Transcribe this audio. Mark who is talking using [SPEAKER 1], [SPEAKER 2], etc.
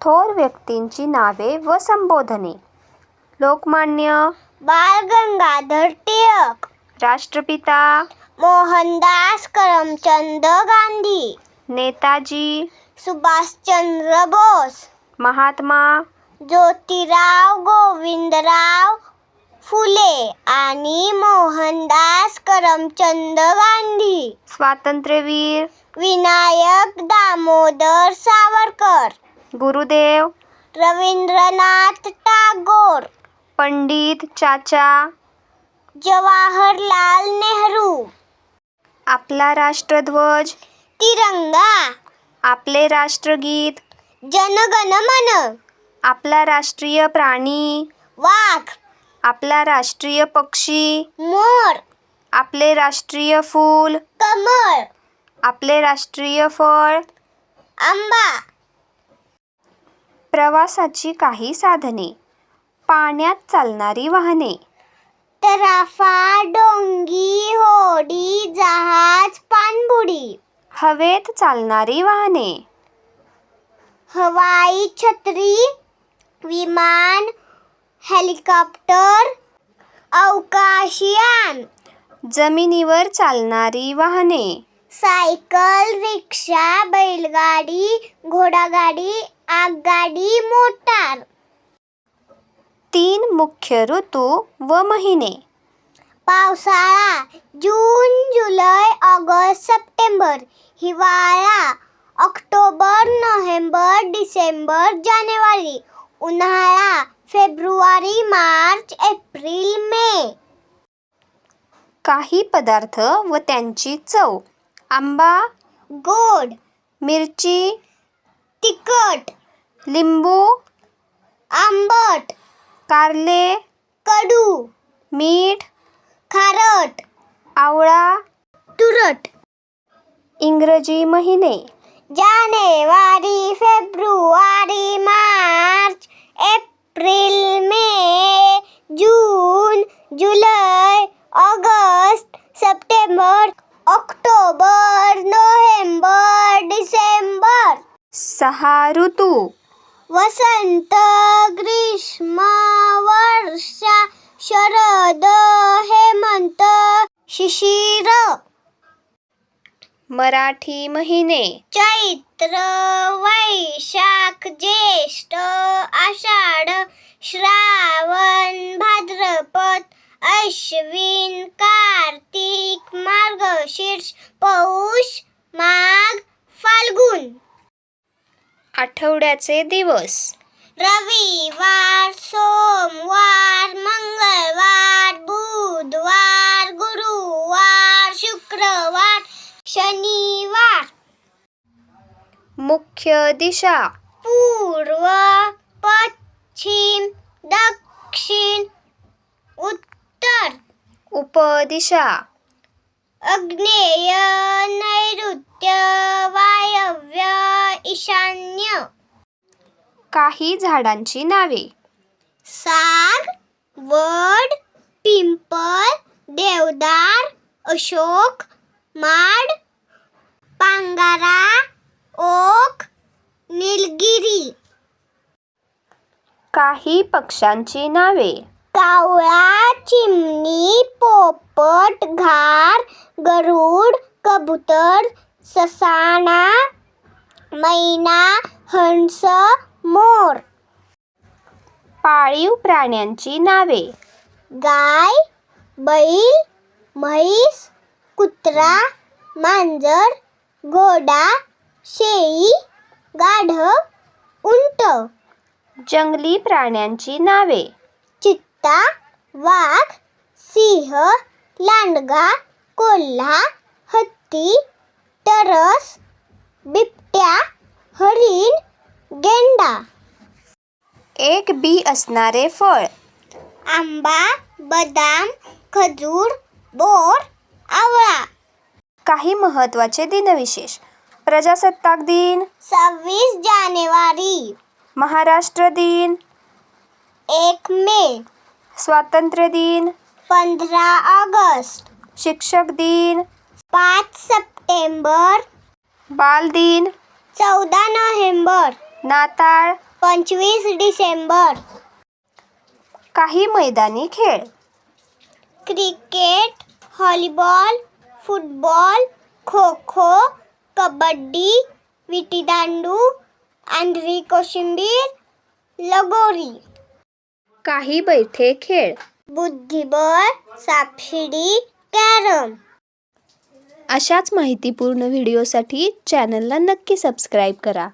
[SPEAKER 1] थोर व्यक्तींची नावे व संबोधने. लोकमान्य
[SPEAKER 2] बाळ गंगाधर टिळक.
[SPEAKER 1] राष्ट्रपिता
[SPEAKER 2] मोहनदास करमचंद गांधी.
[SPEAKER 1] नेताजी
[SPEAKER 2] सुभाषचंद्र बोस.
[SPEAKER 1] महात्मा
[SPEAKER 2] ज्योतिराव गोविंदराव फुले आणि मोहनदास करमचंद गांधी.
[SPEAKER 1] स्वातंत्र्यवीर
[SPEAKER 2] विनायक दामोदर सावरकर.
[SPEAKER 1] गुरुदेव
[SPEAKER 2] रवींद्रनाथ टागोर
[SPEAKER 1] पंडित चाचा
[SPEAKER 2] जवाहरलाल नेहरू
[SPEAKER 1] आपला राष्ट्रध्वज
[SPEAKER 2] तिरंगा
[SPEAKER 1] आपले राष्ट्रगीत
[SPEAKER 2] जनगण मन
[SPEAKER 1] आपला राष्ट्रीय प्राणी
[SPEAKER 2] वाघ
[SPEAKER 1] आपला राष्ट्रीय पक्षी
[SPEAKER 2] मोर
[SPEAKER 1] आपले राष्ट्रीय फूल
[SPEAKER 2] कमळ
[SPEAKER 1] आपले राष्ट्रीय फळ
[SPEAKER 2] आंबा
[SPEAKER 1] प्रवासाची काही साधने पाण्यात चालणारी वाहने.
[SPEAKER 2] तराफा डोंगी होडी जहाज पाणबुडी.
[SPEAKER 1] हवेत चालणारी वाहने.
[SPEAKER 2] हवाई छत्री विमान हेलिकॉप्टर अवकाशयान.
[SPEAKER 1] जमिनीवर चालणारी वाहने.
[SPEAKER 2] सायकल रिक्षा बैलगाडी घोडागाडी आगगाडी मोटार.
[SPEAKER 1] तीन मुख्य ऋतू व महिने.
[SPEAKER 2] पावसाळा जून जुलै ऑगस्ट सप्टेंबर हिवाळा ऑक्टोबर नोव्हेंबर डिसेंबर जानेवारी उन्हाळा फेब्रुवारी मार्च एप्रिल मे.
[SPEAKER 1] काही पदार्थ व त्यांची चव. आंबा
[SPEAKER 2] गोड
[SPEAKER 1] मिरची
[SPEAKER 2] तिखट
[SPEAKER 1] लिंबू
[SPEAKER 2] आंबट
[SPEAKER 1] कारले
[SPEAKER 2] कडू
[SPEAKER 1] मीठ
[SPEAKER 2] खारट
[SPEAKER 1] आवळा
[SPEAKER 2] तुरट
[SPEAKER 1] इंग्रजी महिने.
[SPEAKER 2] जानेवारी फेब्रुवारी मार्च एप्रिल मे जून जुलै ऑगस्ट सप्टेंबर ऑक्टोबर नोव्हेंबर डिसेंबर
[SPEAKER 1] सहा ऋतू
[SPEAKER 2] वसंत ग्रीष्म वर्षा शरद हेमंत शिशिर.
[SPEAKER 1] मराठी महिने.
[SPEAKER 2] चैत्र वैशाख ज्येष्ठ आषाढ श्रावण भाद्रपद अश्विन कार्तिक मार्गशीर्ष पौष माघ फाल्गुन.
[SPEAKER 1] आठवड्याचे दिवस.
[SPEAKER 2] रविवार सोमवार मंगळवार बुधवार गुरुवार शुक्रवार शनिवार.
[SPEAKER 1] मुख्य दिशा.
[SPEAKER 2] पूर्व पश्चिम दक्षिण उत्तर.
[SPEAKER 1] उपदिशा.
[SPEAKER 2] अग्नेय नैऋत्य.
[SPEAKER 1] काही झाडांची नावे.
[SPEAKER 2] साग वड पिंपळ देवदार अशोक माड पांगारा ओक निलगिरी.
[SPEAKER 1] काही पक्ष्यांची नावे.
[SPEAKER 2] कावळा चिमणी पोपट घार गरुड कबूतर ससाणा मैना हंस मोर.
[SPEAKER 1] पाळीव प्राण्यांची नावे.
[SPEAKER 2] गाय बैल म्हैस कुत्रा मांजर घोडा शेळी गाढव उंट.
[SPEAKER 1] जंगली प्राण्यांची नावे.
[SPEAKER 2] चित्ता वाघ सिंह लांडगा कोल्हा हत्ती तरस बिबट्या हरिण गेंडा
[SPEAKER 1] एक बी असणारे फळ.
[SPEAKER 2] आंबा बदाम खजूर बोर आवळा.
[SPEAKER 1] काही महत्त्वाचे दिनविशेष. प्रजासत्ताक दिन.
[SPEAKER 2] सव्वीस जानेवारी.
[SPEAKER 1] महाराष्ट्र दिन.
[SPEAKER 2] एक मे.
[SPEAKER 1] स्वातंत्र्य दिन.
[SPEAKER 2] पंधरा ऑगस्ट.
[SPEAKER 1] शिक्षक दिन.
[SPEAKER 2] पाच सप्टेंबर.
[SPEAKER 1] बाल दिन.
[SPEAKER 2] चौदा नोव्हेंबर.
[SPEAKER 1] नाताळ.
[SPEAKER 2] पंचवीस डिसेंबर.
[SPEAKER 1] काही मैदानी खेळ.
[SPEAKER 2] Cricket volleyball football kho kho kabaddi विटीदांडू आंधळी कोशिंबीर लगोरी.
[SPEAKER 1] काही बैठे खेळ.
[SPEAKER 2] बुद्धिबळ सापशिडी कॅरम.
[SPEAKER 1] अशाच माहितीपूर्ण व्हिडिओसाठी चॅनलला नक्की सबस्क्राईब करा.